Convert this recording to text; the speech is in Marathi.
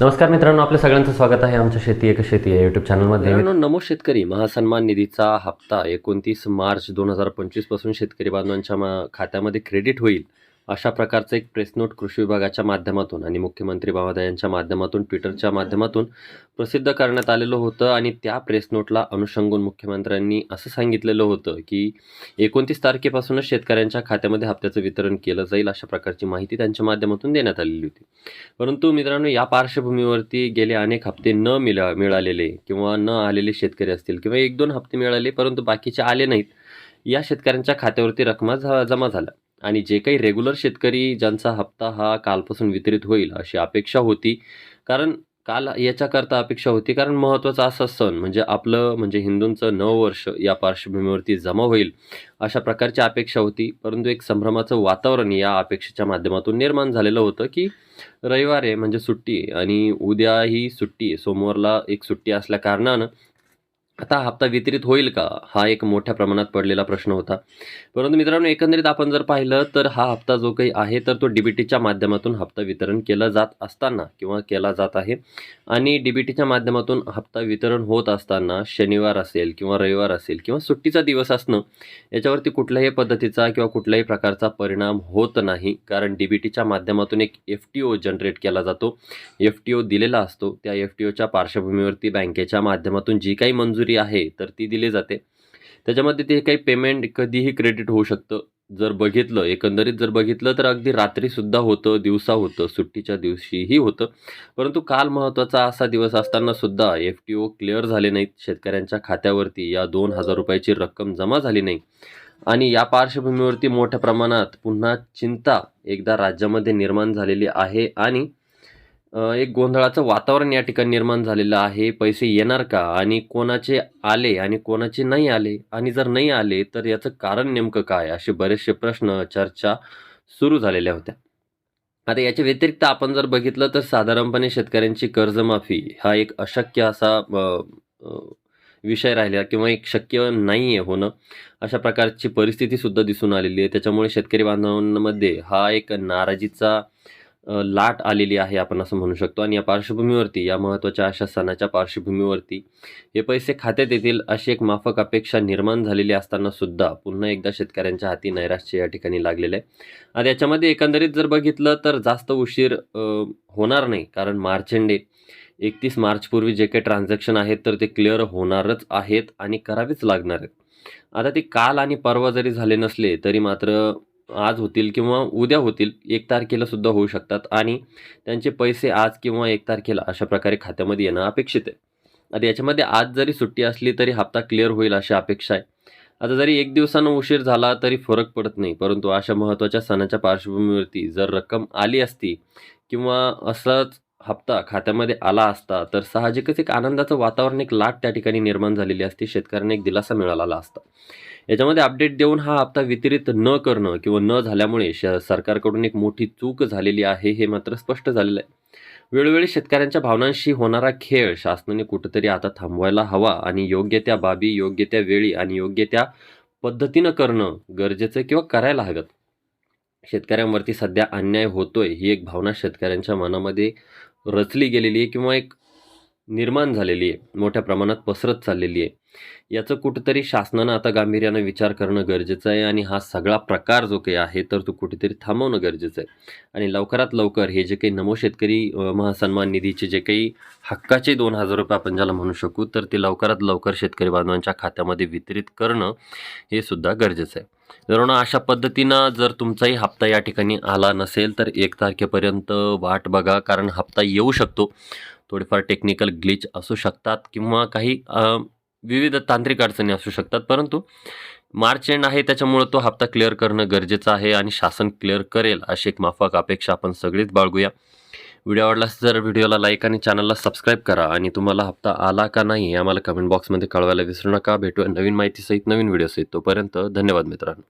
नमस्कार मित्रांनो आपल्या सगळ्यांचं स्वागत आहे आमच्या शेती एक शेती या युट्यूब चॅनलमध्ये नमो शेतकरी महासन्मान निधीचा हप्ता एकोणतीस मार्च दोन हजार पंचवीसपासून शेतकरी बांधवांच्या खात्यामध्ये क्रेडिट होईल. अशा प्रकारचं एक प्रेस नोट कृषी विभागाच्या माध्यमातून आणि मुख्यमंत्री महोदयांच्या माध्यमातून ट्विटरच्या माध्यमातून प्रसिद्ध करण्यात आलेलं होतं. आणि त्या प्रेस नोटला अनुषंगून मुख्यमंत्र्यांनी असं सांगितलेलं होतं की एकोणतीस तारखेपासूनच शेतकऱ्यांच्या खात्यामध्ये हप्त्याचं वितरण केलं जाईल अशा प्रकारची माहिती त्यांच्या माध्यमातून देण्यात आलेली होती. परंतु मित्रांनो या पार्श्वभूमीवरती गेले अनेक हप्ते न मिळा मिळालेले किंवा न आलेले शेतकरी असतील किंवा एक दोन हप्ते मिळाले परंतु बाकीचे आले नाहीत या शेतकऱ्यांच्या खात्यावरती रकमा जमा झाल्या. आणि जे काही रेग्युलर शेतकरी ज्यांचा हप्ता हा कालपासून वितरित होईल अशी अपेक्षा होती. कारण काल याच्याकरता अपेक्षा होती. कारण महत्त्वाचा असा सण म्हणजे आपलं म्हणजे हिंदूंचं नववर्ष या पार्श्वभूमीवरती जमा होईल अशा प्रकारची अपेक्षा होती. परंतु एक संभ्रमाचं वातावरण या अपेक्षेच्या माध्यमातून निर्माण झालेलं होतं की रविवार आहे म्हणजे सुट्टी आहे. आणि उद्या ही सुट्टी आहे. सोमवारला एक सुट्टी असल्या कारणानं आता हप्ता वितरित होईल का? हा एक मोठ्या प्रमाणात पडलेला प्रश्न होता. परंतु मित्रांनो एकंदरीत आपण जर पाहिलं तर हा हप्ता जो काही आहे तर तो डी बी टीच्या माध्यमातून हप्ता वितरण केला जात असताना किंवा केला जात आहे. आणि डी बी टीच्या माध्यमातून हप्ता वितरण होत असताना शनिवार असेल किंवा रविवार असेल किंवा सुट्टीचा दिवस असणं याच्यावरती कुठल्याही पद्धतीचा किंवा कुठल्याही प्रकारचा परिणाम होत नाही. कारण डी बी टीच्या माध्यमातून एक एफ टी ओ जनरेट केला जातो. एफ टी ओ दिलेला असतो. त्या एफ टी ओच्या पार्श्वभूमीवरती बँकेच्या माध्यमातून जी काही मंजुरी आहे तर ती दिली जाते. त्याच्यामध्ये ते काही पेमेंट कधीही क्रेडिट होऊ शकतं. जर बघितलं एकंदरीत जर बघितलं तर अगदी रात्रीसुद्धा होतं दिवसा होतं सुट्टीच्या दिवशीही होतं. परंतु काल महत्त्वाचा असा दिवस असताना सुद्धा एफ टी ओ क्लिअर झाले नाहीत. शेतकऱ्यांच्या खात्यावरती या दोन हजार रुपयाची रक्कम जमा झाली नाही. आणि या पार्श्वभूमीवरती मोठ्या प्रमाणात पुन्हा चिंता एकदा राज्यामध्ये निर्माण झालेली आहे आणि एक गोंधळाचं वातावरण या ठिकाणी निर्माण झालेलं आहे. पैसे येणार का? आणि कोणाचे आले आणि कोणाचे नाही आले? आणि जर नाही आले तर याचं कारण नेमकं काय? असे बरेचसे प्रश्न चर्चा सुरू झालेल्या होत्या. आता याच्या व्यतिरिक्त आपण जर बघितलं तर साधारणपणे शेतकऱ्यांची कर्जमाफी हा एक अशक्य असा विषय राहिला किंवा एक शक्य नाही आहे होणं. अशा प्रकारची परिस्थितीसुद्धा दिसून आलेली आहे. त्याच्यामुळे शेतकरी बांधवांमध्ये हा एक नाराजीचा लाट आलेली आहे आपण असं म्हणू शकतो. आणि या पार्श्वभूमीवरती या महत्त्वाच्या अशा सणाच्या पार्श्वभूमीवरती हे पैसे खात्यात येतील अशी एक माफक अपेक्षा निर्माण झालेली असताना सुद्धा पुन्हा एकदा शेतकऱ्यांच्या हाती नैराश्य या ठिकाणी लागलेलं आहे. आता याच्यामध्ये एकंदरीत जर बघितलं तर जास्त उशीर होणार नाही. कारण मार्च एंड एकतीस मार्चपूर्वी जे काही ट्रान्झॅक्शन आहेत तर ते क्लिअर होणारच आहेत आणि करावेच लागणार आहेत. आता ते काल आणि परवा जरी झाले नसले तरी मात्र आज होतील किंवा उद्या होतील एक तारखेला सुद्धा होऊ शकतात. आणि त्यांचे पैसे आज किंवा एक तारखेला अशा प्रकारे खात्यामध्ये येणं अपेक्षित आहे. आता याच्यामध्ये आज जरी सुट्टी असली तरी हप्ता क्लिअर होईल अशी अपेक्षा आहे. आता जरी एक दिवसानं उशीर झाला तरी फरक पडत नाही. परंतु अशा महत्त्वाच्या सणाच्या पार्श्वभूमीवरती जर रक्कम आली असती किंवा असाच हप्ता खात्यामध्ये आला असता तर साहजिकच एक आनंदाचं वातावरण एक लाट त्या ठिकाणी निर्माण झालेली असती. शेतकऱ्यांना एक दिलासा मिळालेला असता. याच्यामध्ये अपडेट देऊन हा हप्ता वितरित न करणं किंवा न झाल्यामुळे श सरकारकडून एक मोठी चूक झालेली आहे हे मात्र स्पष्ट झालेलं आहे. वेळोवेळी शेतकऱ्यांच्या भावनांशी होणारा खेळ शासनाने कुठंतरी आता थांबवायला हवा आणि योग्य त्या बाबी योग्य त्या वेळी आणि योग्य त्या पद्धतीनं करणं गरजेचं आहे किंवा करायला हवं. शेतकऱ्यांवरती सध्या अन्याय होतोय ही एक भावना शेतकऱ्यांच्या मनामध्ये रचली गेलेली आहे किंवा एक निर्माण झालेली आहे. मोठ्या प्रमाणात पसरत चाललेली आहे. याचं कुठंतरी शासनानं आता गांभीर्यानं विचार करणं गरजेचं आहे आणि हा सगळा प्रकार जो काही आहे तर तो कुठेतरी थांबवणं गरजेचं आहे. आणि लवकरात लवकर हे जे काही नमो शेतकरी महासन्मान निधीचे जे काही हक्काचे दोन हजार रुपये आपण ज्याला म्हणू शकू तर ते लवकरात लवकर शेतकरी बांधवांच्या खात्यामध्ये वितरित करणं हे सुद्धा गरजेचं आहे. जर अशा पद्धतीनं जर तुमचाही हप्ता या ठिकाणी आला नसेल तर एक तारखेपर्यंत वाट बघा कारण हप्ता येऊ शकतो. थोडेफार टेक्निकल ग्लिच असू शकतात किंवा काही विविध तांत्रिक अडचणी असू शकतात. परंतु मार्च एंड आहे त्याच्यामुळं तो हप्ता क्लिअर करणं गरजेचं आहे आणि शासन क्लिअर करेल अशी एक माफक अपेक्षा आपण सगळीच बाळगूया. व्हिडिओ आवडलास तर व्हिडिओला लाईक आणि चॅनलला सबस्क्राईब करा आणि तुम्हाला हप्ता आला का नाही आम्हाला कमेंट बॉक्समध्ये कळवायला विसरू नका. भेटूया नवीन माहितीसहित नवीन व्हिडिओसहित तोपर्यंत धन्यवाद मित्रांनो.